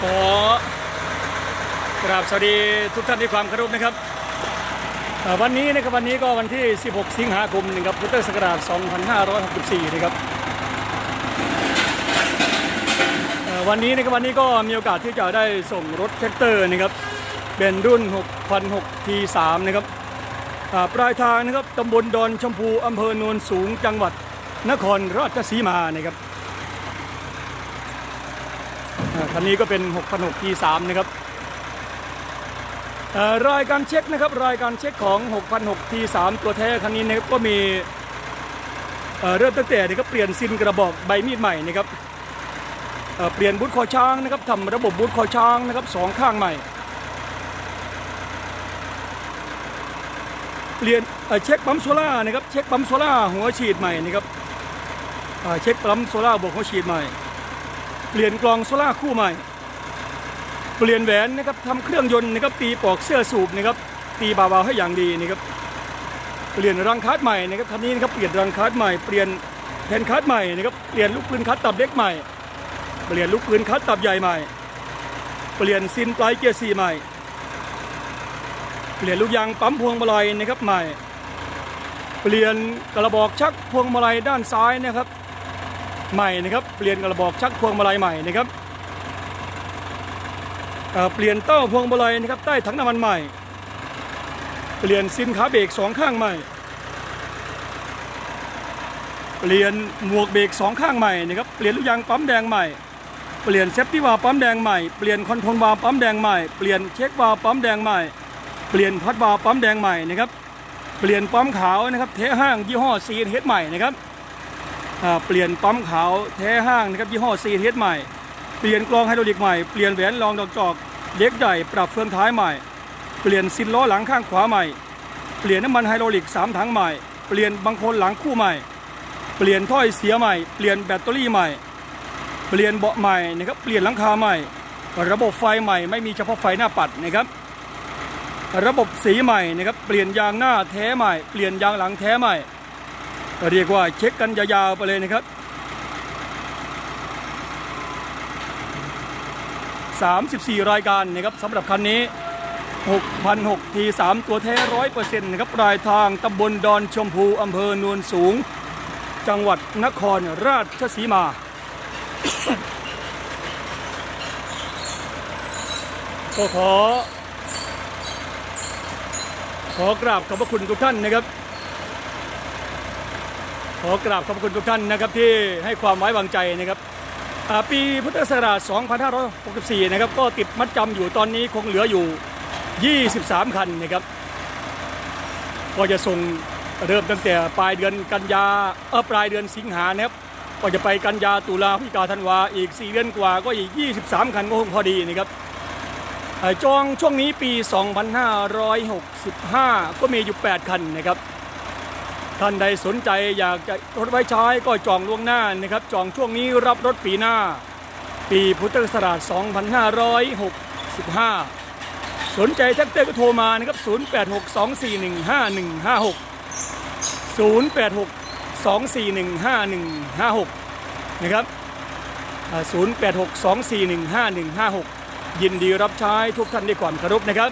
ขอกราบสวัสดีทุกท่านด้วยความเคารพนะครับ วันนี้นะครับวันนี้ก็วันที่ 16 สิงหาคมนะครับพุทธศักราช 2564 นะครับวันนี้นะครับวันนี้ก็มีโอกาสที่จะได้ส่งรถแท็กเตอร์นะครับเป็นรุ่น 6,006 T3 นะครับปลายทางนะครับตำบลดอนชมพูอำเภอโนนสูงจังหวัดนครราชสีมานะครับ คันนี้ก็เป็น6,600 T3 นะครับรายการเช็คนะครับรายการเช็คของ6,600 T3 ตัวแท้คันนี้นะครับก็มีเอ่อเริ่มตั้งแต่นะครับเปลี่ยนซินกระบอกใบมีดใหม่นะครับเเปลี่ยนบูทคอช้างนะครับทำระบบบูทคอช้างนะครับสองข้างใหม่ เปลี่ยนเเช็คปั๊มโซล่านะครับเช็คปั๊มโซล่าหัวฉีดใหม่นะครับเช็คปั๊มโซล่าบวกหัวฉีดใหม่ เปลี่ยนกลองโซล่าคู่ใหม่ เปลี่ยนแหวนนะครับทำเครื่องยนต์นะครับตีปอกเสื้อสูบนะครับตีบาๆให้อย่างดีนะครับเปลี่ยนรังคัดใหม่นะครับคันนี้นะครับเปลี่ยนรังคัดใหม่เปลี่ยนแผ่นคัดใหม่นะครับเปลี่ยนลูกปืนคัดตับเล็กใหม่ เปลี่ยนลูกปืนคัดตับใหญ่ใหม่ เปลี่ยนซินปลายเกียร์สี่ใหม่ เปลี่ยนลูกยางปั๊มพวงมาลัยนะครับใหม่ เปลี่ยนกระบอกชักพวงมาลัยด้านซ้ายนะครับ ใหม่นะครับเปลี่ยนกระบอกชักพวงมาลัยใหม่นะครับเปลี่ยนเต้าพวงมาลัยนะครับใต้ถังน้ำมันใหม่ เปลี่ยนซินขาเบรกสองข้างใหม่ เปลี่ยนหมวกเบรกสองข้างใหม่นะครับเปลี่ยนลูกยางปั๊มแดงใหม่ เปลี่ยนเซฟตี้วาปั๊มแดงใหม่ เปลี่ยนคอนโทรลวาปั๊มแดงใหม่ เปลี่ยนเช็ควาปั๊มแดงใหม่ เปลี่ยนพัดวาปั๊มแดงใหม่นะครับ เปลี่ยนปั๊มขาวนะครับเทห้างยี่ห้อซีเฮดใหม่นะครับ เปลี่ยนปั๊มขาวแท้ห้างนะครับยี่ห้อซีเทสใหม่ เปลี่ยนกรองไฮดรอลิกใหม่ เปลี่ยนแหวนรองดอกจอกเล็กใหญ่ปรับเฟืองท้ายใหม่ เปลี่ยนซินล้อหลังข้างขวาใหม่ เปลี่ยนน้ำมันไฮดรอลิกสามถังใหม่ เปลี่ยนบังโคลนหลังคู่ใหม่ เปลี่ยนถ้อยเสียใหม่ เปลี่ยนแบตเตอรี่ใหม่ เปลี่ยนเบาะใหม่นะครับ เปลี่ยนหลังคาใหม่ ระบบไฟใหม่ไม่มีเฉพาะไฟหน้าปัดนะครับ ระบบสีใหม่นะครับ เปลี่ยนยางหน้าแท้ใหม่ เปลี่ยนยางหลังแท้ใหม่ เรียกว่าเช็คกันยาวๆไปเลยนะครับ 34 รายการนะครับสำหรับคันนี้ 6,006ที3ตัวแท้ร้อยเปอร์เซ็นต์นะครับปลายทางตำบลดอนชมพูอำเภอโนนสูง จังหวัดนครราชสีมา ก็ขอ ขอกราบขอบพระคุณทุกท่านนะครับ ขอกราบขอบคุณทุกท่านนะครับที่ให้ความไว้วางใจนะครับปีพุทธศักราช 2564 นะครับก็ติดมัดจำอยู่ตอนนี้คงเหลืออยู่ 23 คันนะครับ ก็จะส่งเริ่มตั้งแต่ปลายเดือนกันยาเออปลายเดือนสิงหานะครับก็จะไปกันยาตุลาพฤศจิกาธันวาอีก 4 เดือนกว่าก็อีก 23 คันก็คงพอดีนะครับจองช่วงนี้ปี 2565 ก็มีอยู่ 8 คันนะครับ ท่านใดสนใจอยากจะรถไว้ใช้ก็จองล่วงหน้านะครับ จองช่วงนี้รับรถปีหน้า ปีพุทธศักราช 2565 สนใจแท็กเตอร์ก็โทรมานะครับ 0862415156 0862415156 นะครับ0862415156 ยินดีรับใช้ทุกท่านด้วยความเคารพนะครับ